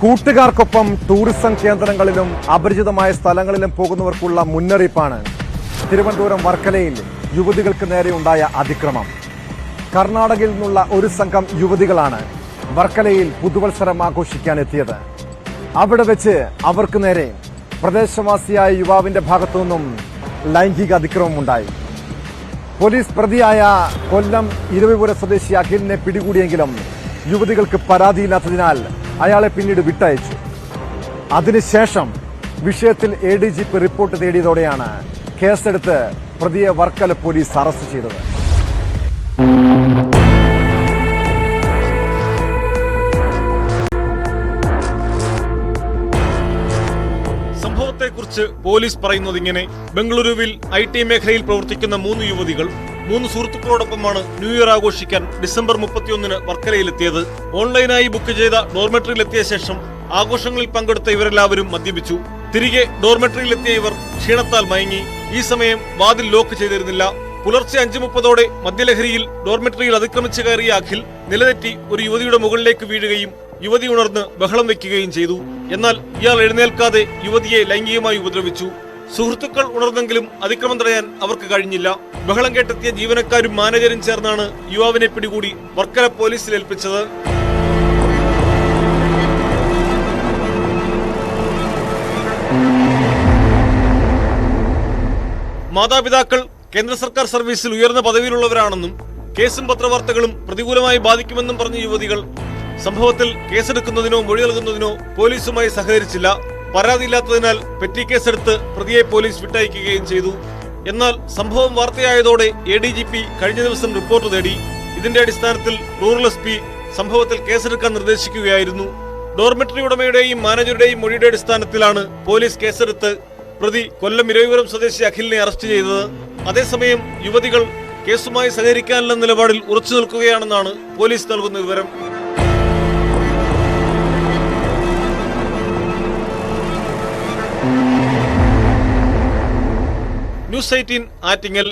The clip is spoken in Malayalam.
കൂട്ടുകാർക്കൊപ്പം ടൂറിസം കേന്ദ്രങ്ങളിലും അപരിചിതമായ സ്ഥലങ്ങളിലും പോകുന്നവർക്കുള്ള മുന്നറിയിപ്പാണ്. തിരുവനന്തപുരം വർക്കലയിൽ യുവതികൾക്ക് നേരെ ഉണ്ടായ അതിക്രമം. കർണാടകയിൽ നിന്നുള്ള ഒരു സംഘം യുവതികളാണ് വർക്കലയിൽ പുതുവത്സരം ആഘോഷിക്കാൻ എത്തിയത് അവിടെ വെച്ച് അവർക്ക് നേരെ പ്രദേശവാസിയായ യുവാവിന്റെ ഭാഗത്തു നിന്നും ലൈംഗിക അതിക്രമമുണ്ടായി പോലീസ് പ്രതിയായ കൊല്ലം ഇരവിപുര സ്വദേശി അഖിലിനെ പിടികൂടിയെങ്കിലും യുവതികൾക്ക് പരാതിയില്ലാത്തതിനാൽ അയാളെ പിന്നീട് വിട്ടയച്ചു. അതിനുശേഷം വിഷയത്തിൽ A D G P report തേടിയതോടെയാണ് കേസെടുത്ത് പ്രതിയെ വർക്കല പോലീസ് അറസ്റ്റ് ചെയ്തത്. സംഭവത്തെക്കുറിച്ച് പോലീസ് പറയുന്നത് ഇങ്ങനെ. ബംഗളൂരുവിൽ ഐ ടി മേഖലയിൽ പ്രവർത്തിക്കുന്ന മൂന്ന് യുവതികൾ മൂന്ന് സുഹൃത്തുക്കളോടൊപ്പമാണ് ന്യൂ ഇയർ ആഘോഷിക്കാൻ ഡിസംബർ മുപ്പത്തിയൊന്നിന് വർക്കലയിലെത്തിയത്. ഓൺലൈനായി ബുക്ക് ചെയ്ത ഡോർമെട്രിയിലെത്തിയ ശേഷം ആഘോഷങ്ങളിൽ പങ്കെടുത്ത ഇവരെല്ലാവരും മദ്യപിച്ചു. തിരികെ ഡോർമെട്രിയിലെത്തിയ ഇവർ ക്ഷീണത്താൽ മയങ്ങി. ഈ സമയം വാതിൽ ലോക്ക് ചെയ്തിരുന്നില്ല. പുലർച്ചെ അഞ്ചു മുപ്പതോടെ മദ്യലഹരിയിൽ ഡോർമെട്രിയിൽ അതിക്രമിച്ചു കയറിയ അഖിൽ നിലതെറ്റി ഒരു യുവതിയുടെ മുകളിലേക്ക് വീഴുകയും യുവതി ഉണർന്ന് ബഹളം വെക്കുകയും ചെയ്തു. എന്നാൽ ഇയാൾ എഴുന്നേൽക്കാതെ യുവതിയെ ലൈംഗികമായി ഉപദ്രവിച്ചു. സുഹൃത്തുക്കൾ ഉണർന്നെങ്കിലും അതിക്രമം തടയാൻ അവർക്ക് കഴിഞ്ഞില്ല. ബഹളം കേട്ടെത്തിയ ജീവനക്കാരും മാനേജരും ചേർന്നാണ് യുവാവിനെ പിടികൂടി വർക്കല പോലീസിൽ ഏൽപ്പിച്ചത്. മാതാപിതാക്കൾ കേന്ദ്ര സർക്കാർ സർവീസിൽ ഉയർന്ന പദവിയിലുള്ളവരാണെന്നും കേസും പത്രവാർത്തകളും പ്രതികൂലമായി ബാധിക്കുമെന്നും പറഞ്ഞ യുവതികൾ സംഭവത്തിൽ കേസെടുക്കുന്നതിനോ മൊഴി നൽകുന്നതിനോ പോലീസുമായി സഹകരിച്ചില്ല. പരാതിയില്ലാത്തതിനാൽ പെറ്റി കേസെടുത്ത് പ്രതിയെ പോലീസ് വിട്ടയക്കുകയും ചെയ്തു. എന്നാൽ സംഭവം വാർത്തയായതോടെ എ ഡി ജി പി കഴിഞ്ഞ ദിവസം റിപ്പോർട്ട് തേടി. ഇതിന്റെ അടിസ്ഥാനത്തിൽ റൂറൽ എസ് പി സംഭവത്തിൽ കേസെടുക്കാൻ നിർദ്ദേശിക്കുകയായിരുന്നു. ഡോർമെറ്ററി ഉടമയുടെയും മാനേജറുടെയും മൊഴിയുടെ അടിസ്ഥാനത്തിലാണ് പോലീസ് കേസെടുത്ത് പ്രതി കൊല്ലം ഇരവിപുരം സ്വദേശി അഖിലിനെ അറസ്റ്റ് ചെയ്തത്. അതേസമയം യുവതികൾ കേസുമായി സഹകരിക്കാനുള്ള നിലപാടിൽ ഉറച്ചു നിൽക്കുകയാണെന്നാണ് പോലീസ് നൽകുന്ന വിവരം. News eighteen Attingal